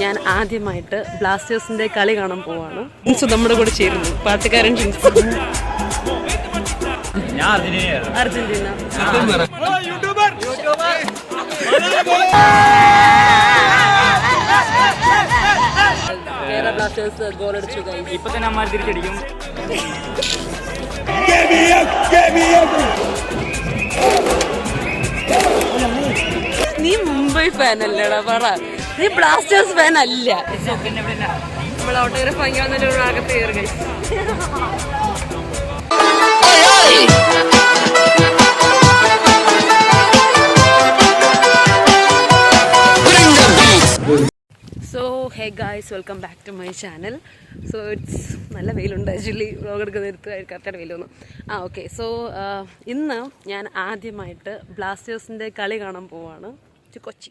ഞാൻ ആദ്യമായിട്ട് ബ്ലാസ്റ്റേഴ്സിന്റെ കളി കാണാൻ പോവാണ്. നമ്മുടെ കൂടെ ചേരുന്നു. പാർട്ടിക്കാരൻ അർജന്റീന. കേരള ബ്ലാസ്റ്റേഴ്സ് ഗോൾ അടിച്ചു. ഇപ്പൊ തന്നെ അമ്മ തിരിച്ചടിക്കും. നീ മുംബൈ ഫാൻ അല്ലേടാ പറ. നീ ബ്ലാസ്റ്റേഴ്സ് ഫാൻ അല്ല. ആകെ. So hey guys welcome back to my channel so it's നല്ല വെയിലുണ്ട്. ആക്ച്വലി വ്ളോഗ് എടുക്കുന്ന എടുത്ത് കറക്റ്റായിട്ട് വെയിൽ വന്നു ആ ഓക്കെ സോ ഇന്ന് ഞാൻ ആദ്യമായിട്ട് ബ്ലാസ്റ്റേഴ്സിന്റെ കളി കാണാൻ പോവാണ്. Kochi.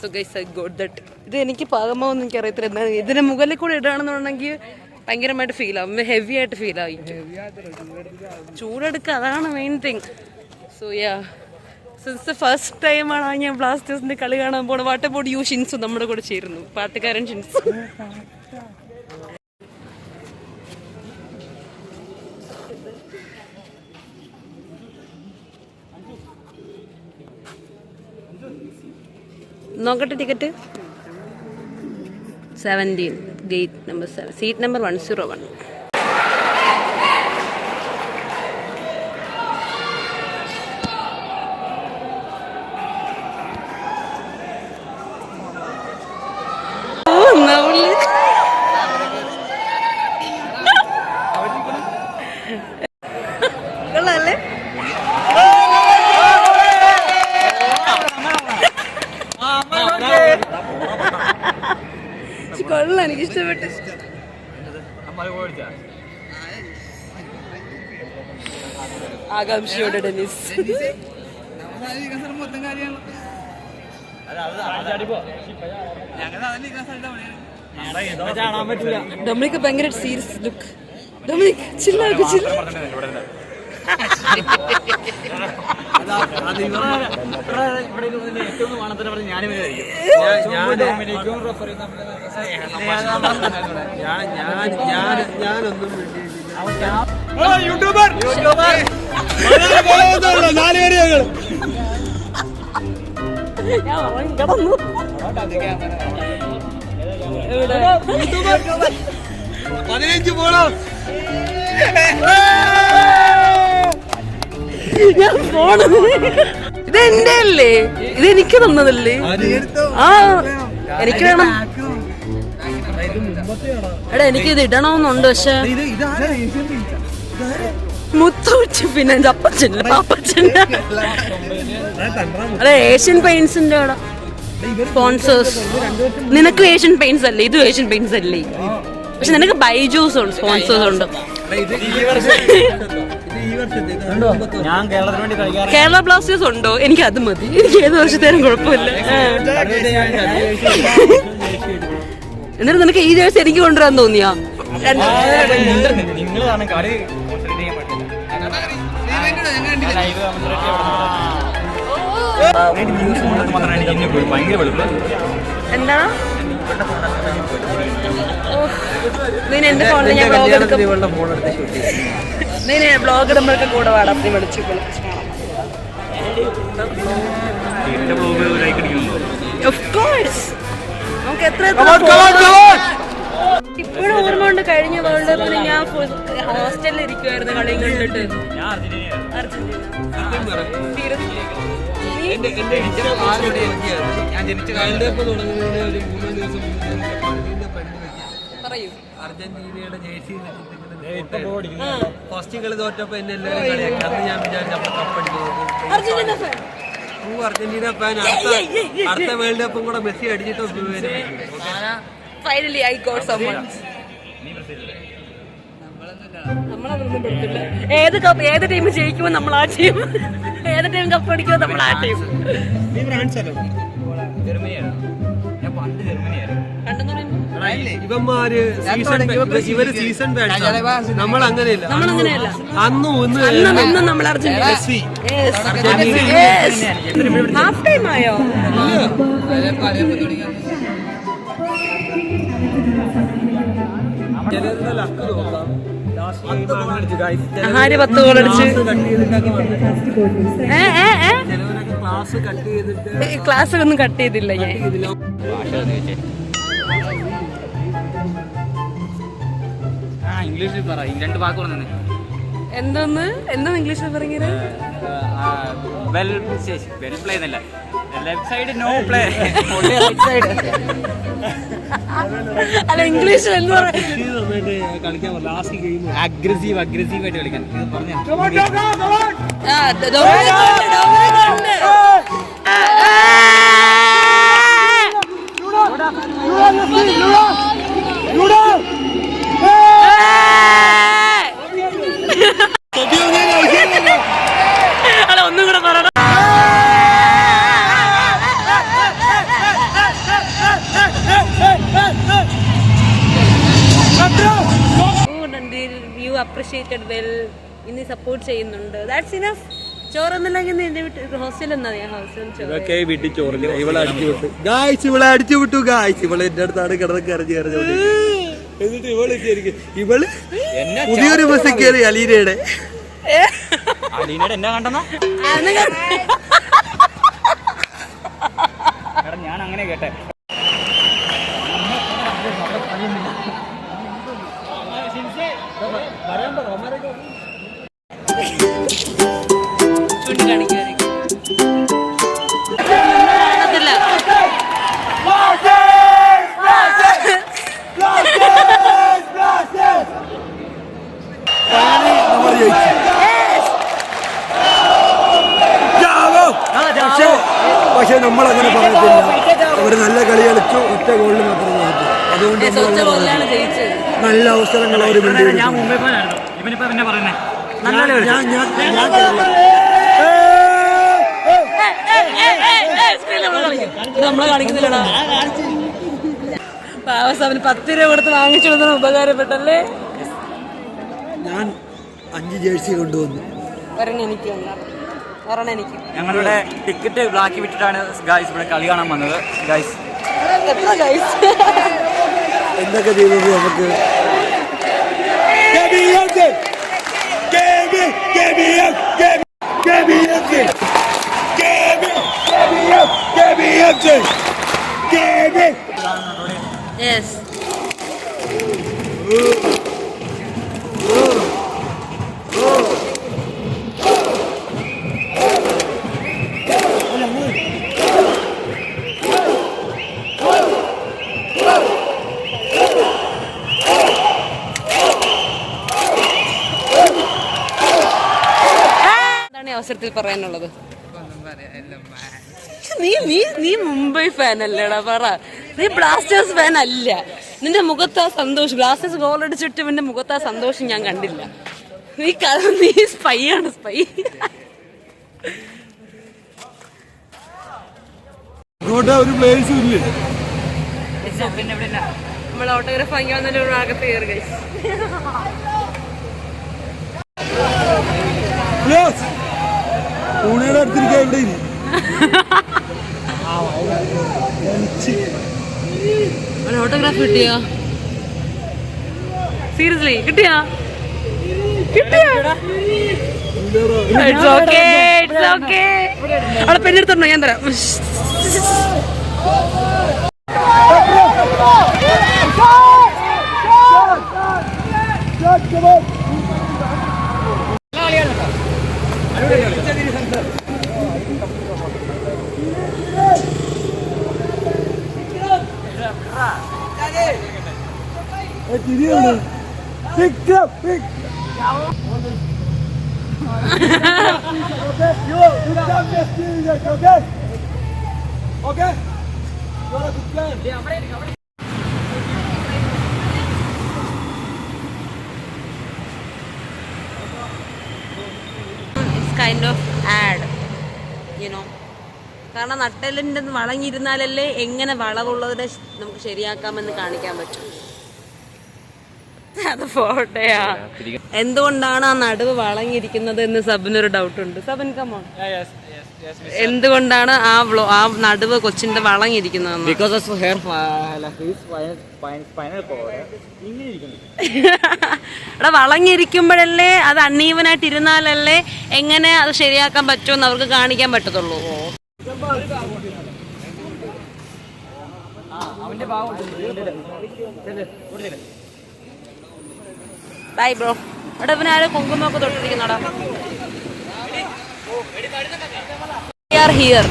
So guys I got that ഇത് എനിക്ക് പാകമാവൊന്നും എനിക്ക് അറിയത്തില്ല എന്നാൽ ഇതിന് മുകളിൽ കൂടെ ഇടുകയാണെന്നുണ്ടെങ്കിൽ ഭയങ്കരമായിട്ട് ഫീൽ ആവും. ഹെവി ആയിട്ട് ഫീൽ ആവും ചൂടെടുക്കുക അതാണ് main thing so ya since first ടൈമാണ് ഞാൻ ബ്ലാസ്റ്റേഴ്സിന്റെ കളി കാണാൻ പോണ വാട്ടർ ബോഡ് യു ഷിൻസു നമ്മുടെ കൂടെ ചേരുന്നു. പാട്ടുകാരൻ ഷിൻസു നോക്കട്ടെ ticket seventeen gate number seven seat number one zero one ഓടിച്ചാ ആകാംക്ഷയോടെ പറ്റൂല ഡൊമിനിക്ക് ഭയങ്കര സീരിയസ് ലുക്ക് ഡൊമിനിക് ചില്ലാക്ക് ചില്ല ഏറ്റവും കാണാൻ പറഞ്ഞ് ഞാനും ഞാൻ ഉറങ്ങി കിടന്നു? പതിനഞ്ച് പോണോ ഞാൻ ഫോണ് ഇത് എന്റെ അല്ലേ? ഇത് എനിക്ക് തന്നതല്ലേ? ആ എനിക്ക് വേണം. എടാ എനിക്ക് ഇത് ഇടണമെന്നുണ്ട് പക്ഷെ. മുത്തൂറ്റി പിന്നെ എന്റെ അപ്പച്ചന്റെ പാപ്പച്ചന്റെ അതെ ഏഷ്യൻ പെയിന്റ്സിന്റെ അവിടെ സ്പോൺസേഴ്സ് നിനക്ക് ഏഷ്യൻ പെയിന്റ്സ് അല്ലേ? ഇതും ഏഷ്യൻ പെയിന്റ്സ് അല്ലേ? പക്ഷെ നിനക്ക് ബൈജൂസ് ഉണ്ട് സ്പോൺസേഴ്സ് ഉണ്ട്. ഞാൻ കേരളത്തിന് വേണ്ടി കളിക്കാറ് കേരള ബ്ലാസ്റ്റേഴ്സ് ഉണ്ടോ? എനിക്ക് അത് മതി. എനിക്ക് ഏത് വർഷത്തേനും കുഴപ്പമില്ല. എന്നിട്ട് നിനക്ക് ഈ ജേഴ്സി എനിക്ക് കൊണ്ടുവരാൻ തോന്നിയാ? കളി കോൺസെൻട്രേറ്റ് ചെയ്യാൻ പറ്റില്ല. ഭയങ്കര വെളുപ്പ്. എന്താ? നീ എന്റെ ഫോണിൽ ഞാൻ ബ്ലോഗ് എടുക്കും? നീ ബ്ലോഗ് ഇടുമ്പോഴൊക്കെ കൂടെ വാടാ നീ വിളിച്ചു വിളിച്ച് എന്റെ ബ്ലോഗ് ലൈക്ക് അടിക്കുന്നുണ്ടോ ഓഫ് കോഴ്സ് നമുക്ക് എത്ര ഇപ്പോഴും ഓർമ്മ ഉണ്ട്. കഴിഞ്ഞ വേൾഡ് കപ്പിന് ഞാൻ ഹോസ്റ്റലിൽ ഇരിക്കുമായിരുന്നു കളിയും കണ്ടിട്ട് അർജന്റീന. എന്റെ എന്റെ ഇഷ്ടം ആരുടെ എനിക്കാണ് ഞാൻ ജനിച്ച കാലത്ത് തുടങ്ങുന്നതിന് ഒരു മൂന്ന് ദിവസം മുന്നേ എന്റെ പള്ളിന്റെ ഫ്രണ്ട് വെച്ച് പറയൂ അർജന്റീനയുടെ ജേഴ്സി ഫസ്റ്റ് കളി തോറ്റപ്പോ എന്നെ എല്ലാവരും കളിയാക്കി. അന്ന് ഞാൻ വിചാരിച്ചു അപ്പൊ കപ്പടിക്കുന്നു Argentina fan true Argentina fan അടുത്ത അടുത്ത വേൾഡ് കപ്പും കൂടെ മെസ്സി അടിച്ചിട്ട് ഫൈനലി ഐ ഗോട്ട് സമ്മൺ നമ്മളതൊന്നും പെടുത്തില്ല ഏത് കപ്പ് ഏത് ടീം ജയിക്കുമോ നമ്മൾ ആ ടീം ഏത് ടീം കപ്പ് അടിക്കുമോ നമ്മൾ ആ ടീം ഇവന്മാര് ഇവർ സീസൺ നമ്മൾ അങ്ങനെയല്ല അന്നും ഇന്നും നമ്മൾ ഹാഫ് ടൈം ആയോ? ചിലരുടെ ലക്ക് നോക്കാം. ആര് പത്ത് ഗോൾ അടിച്ച് ക്ലാസ് കട്ട് ചെയ്തിട്ട് ക്ലാസ് ഒന്നും കട്ട് ചെയ്തില്ല. ഞാൻ ഇംഗ്ലീഷിൽ പറ ഈ രണ്ട് വാക്ക് തന്നെ എന്തോന്ന്? എന്തോന്ന് ഇംഗ്ലീഷിൽ പറഞ്ഞത് വെൽ വെൽ പ്ലേ എന്നല്ല. Left side no play right side അല്ല ഇംഗ്ലീഷിൽ എന്ന് പറയാ? കളിക്കാൻ ലാസ്റ്റ് ഗെയിം അഗ്രസീവ് അഗ്രസീവ് ആയിട്ട് കളിക്കാൻ. പറഞ്ഞു പറഞ്ഞ അപ്രിഷിയേറ്റഡ് വെൽ ഇനി സപ്പോർട്ട് ചെയ്യുന്നുണ്ട്. ദാറ്റ്സ് ഇനഫ് വീട്ടിൽ ഹോസ്റ്റലിൽ എന്നാ? ഞാൻ ഹോസ്റ്റലിൽ ചോറ് ഇതൊക്കെ വീട്ടിൽ ചോറില്ല. ഇവളെ അടിച്ചു വിട്ടു. ഗായ്സ് ഇവളെ അടിച്ചു വിട്ടു ഗായ്സ് ഇവളെ എന്റെ അടുത്താണ് കിടന്ന് കരഞ്ഞു എന്നിട്ട് ഇവൾ ശരിക്കും ഇവൾ പുതിയൊരു ബസ് കയറി അലീനയുടെ. അലീനയുടെ എന്നെ കണ്ടെന്നാ? ഞാൻ അങ്ങനെ കേട്ടെ. പക്ഷെ നമ്മൾ അങ്ങനെ പറയത്തില്ല അവർ നല്ല കളി കളിച്ചു ഒറ്റ ഗോളിന് മാത്രം തോറ്റു. അതുകൊണ്ട് നല്ല അവസരങ്ങൾ അവർ ഞാൻ മുംബൈ ഫാനായിരുന്നു ഇവനിപ്പോ പിന്നെ പറയുന്നേ. നമ്മളെ കാണിക്കുന്നില്ലടാ. പാവസാമിന് പത്ത് രൂപ കൊടുത്ത് വാങ്ങിച്ചു കൊടുത്തത് ഉപകാരപ്പെട്ടല്ലേ? ഞാൻ അഞ്ച് ജേഴ്സി കൊണ്ടുവന്നു. ഒരെണ്ണം എനിക്ക് ഒരെണ്ണം എനിക്ക്. ഞങ്ങളുടെ ടിക്കറ്റ് ബ്ലാക്കി വിട്ടിട്ടാണ് ഗായ്സ് ഇവിടെ കളി കാണാൻ വന്നത്. ഗായ്സ് ഗൈസ് എന്തൊക്കെ ചെയ്തത് നമുക്ക്? KBF, KB, KBFG. KB, KBF, KBFG. KB. Yes. അവസരത്തിൽ പറയാനുള്ളത്? നീ നീ നീ മുംബൈ ഫാൻ അല്ലേടാ പറ. നീ ബ്ലാസ്റ്റേഴ്സ് ഫാൻ അല്ല നിന്റെ മുഖത്ത് ആ സന്തോഷം. ബ്ലാസ്റ്റേഴ്സ് ഗോൾ അടിച്ചിട്ട് നിന്റെ മുഖത്ത് ആ സന്തോഷം ഞാൻ കണ്ടില്ല. നീ കഥ നീ സ്പൈ ആണ് സ്പൈ ഒരു പ്ലേസ് ഇല്ലേ. പിന്നെ ഇവിടെ. നമ്മൾ ഓട്ടോഗ്രാഫ് വാങ്ങി ഒരു കയറി guys. പൂണിയുടെ അടുത്തിരിക്കാൻ ഇവിടെ ഓട്ടോഗ്രാഫ് കിട്ടിയോ? സീരിയസ്ലി കിട്ടിയോ? കിട്ടിയോ ഇറ്റ്സ് ഓക്കേ ഇറ്റ്സ് ഓക്കേ അവിടെ പെണ്ണെടുത്തിട്ടുണ്ടോ ഞാൻ തരാം തിരിയുണ്ട് it's kind of odd you know കാരണം നട്ടലിന്റെ വളഞ്ഞിരുന്നാലല്ലേ എങ്ങനെ വളവുള്ളതിനെ ശ- നമുക്ക് ശരിയാക്കാമെന്ന് കാണിക്കാൻ പറ്റും. അത് എന്തുകൊണ്ടാണ് ആ നടുവ് വളഞ്ഞിരിക്കുന്നത് എന്ന് സബിനൊരു ഡൗട്ട് ഉണ്ട് സബിൻ കമോൺ എന്തുകൊണ്ടാണ് ആ വ്ലോ ആ നടുവ് കൊച്ചിന്റെ വളങ്ങിയിരിക്കുന്നത് ബിക്കോസ് ഓഫ് ഹെയർ എടാ വളഞ്ഞിരിക്കുമ്പോഴല്ലേ അത് അണ്ണീവനായിട്ട് ഇരുന്നാലല്ലേ എങ്ങനെ അത് ശരിയാക്കാൻ പറ്റുമെന്ന് അവർക്ക് കാണിക്കാൻ പറ്റത്തുള്ളൂ. അവന്റെ ഭാവം ബൈ ബ്രോ എടാ പിന്നെ ആരും കുങ്കുമൊക്കെ തൊട്ടിരിക്കുന്നടാ? We are here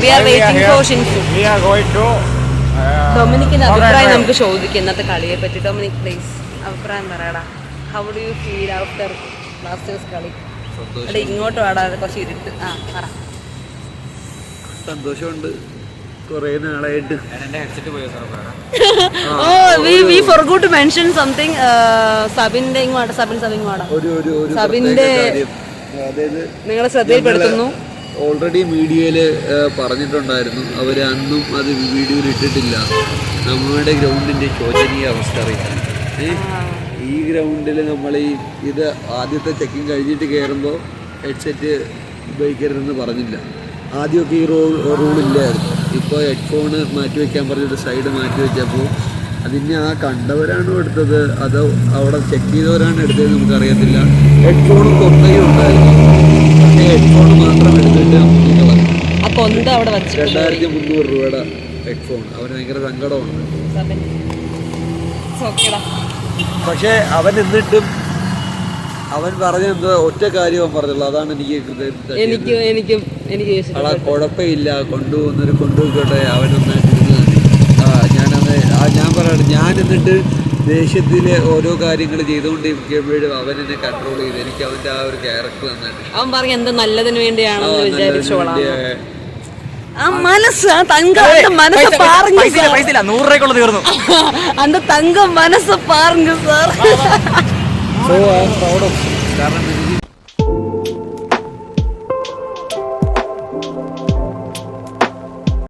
we are waiting for Shinsu We are going to ഡൊമിനിക്കിന്റെ അഭിപ്രായം നമുക്ക് ചോദിക്കാം ഇന്നത്തെ കളിയെ പറ്റി ഡൊമിനിക് പ്ലീസ് അഭിപ്രായം പറയടാ. How do you feel after Blasters കളി? എടാ ഇങ്ങോട്ട് വാടാ. കുറച്ച് ഇരുട്ട്. ആ പറ. സന്തോഷമുണ്ട്. കൊറേ നാളായിട്ട്. ഓ we we forgot mention something സബിന്റെ ഇങ്ങോട്ട് സബിൻ സബിൻ ഒരു ഒരു ഒരു സബിന്റെ അതായത് നിങ്ങളെ ശ്രദ്ധയിൽപ്പെടുത്തുന്നു. ഓൾറെഡി മീഡിയയിൽ പറഞ്ഞിട്ടുണ്ടായിരുന്നു. അവർ അന്നും അത് വീഡിയോയിൽ ഇട്ടിട്ടില്ല. നമ്മുടെ ഗ്രൗണ്ടിന്റെ ശോചനീയ അവസ്ഥ അറിയാം. ഈ ഗ്രൗണ്ടിൽ നമ്മൾ ഈ ഇത് ആദ്യത്തെ ചെക്കിങ് കഴിഞ്ഞിട്ട് കയറുമ്പോൾ ഹെഡ്സെറ്റ് ഉപയോഗിക്കരുതെന്ന് പറഞ്ഞില്ല. ആദ്യമൊക്കെ ഈ റൂൾ റൂൾ ഇല്ലായിരുന്നു ഇപ്പോൾ ഹെഡ്ഫോണ് മാറ്റി വയ്ക്കാൻ പറഞ്ഞിട്ട് സൈഡ് മാറ്റി വെച്ചപ്പോൾ അതിന് ആ കണ്ടവരാണോ എടുത്തത്? അതോ അവിടെ ചെക്ക് ചെയ്തവരാണ് എടുത്തത് നമുക്കറിയത്തില്ല. ഹെഡ്ഫോണും തൊണ്ടയും ഉണ്ടായിരുന്നു. പക്ഷേ ഹെഡ്ഫോൺ മാത്രം എടുത്തിട്ട് രണ്ടായിരത്തി മുന്നൂറ് രൂപയുടെ ഹെഡ്ഫോൺ അവന് ഭയങ്കര സങ്കടമാണ്. പക്ഷേ അവൻ എന്നിട്ടും അവൻ പറഞ്ഞ എന്തോ ഒറ്റ കാര്യം പറഞ്ഞുള്ളൂ. അതാണ് എനിക്ക് എനിക്ക് എനിക്കും എനിക്ക് അടാ കുഴപ്പമില്ല കൊണ്ടുപോകുന്നൊരു കൊണ്ടുപോയിക്കോട്ടെ അവനൊന്ന് ഞാനത് ആ ഞാൻ പറയാണ് ഞാൻ എന്നിട്ട് ദേഷ്യത്തിലെ ഓരോ കാര്യങ്ങൾ ചെയ്തുകൊണ്ടിരിക്കുമ്പോഴും അവൻ എന്നെ കൺട്രോൾ ചെയ്ത്. എനിക്ക് അവന്റെ ആ ഒരു ക്യാരക്ടർ അവൻ പറഞ്ഞ എന്താ നല്ലതിന് വേണ്ടിയാണെന്ന് മനസ്സ് നൂറ് രൂപയ്ക്കുള്ള തീർന്നു. അന്റെ തങ്കം മനസ്സ് പാറങ്ങി sir. So I am proud of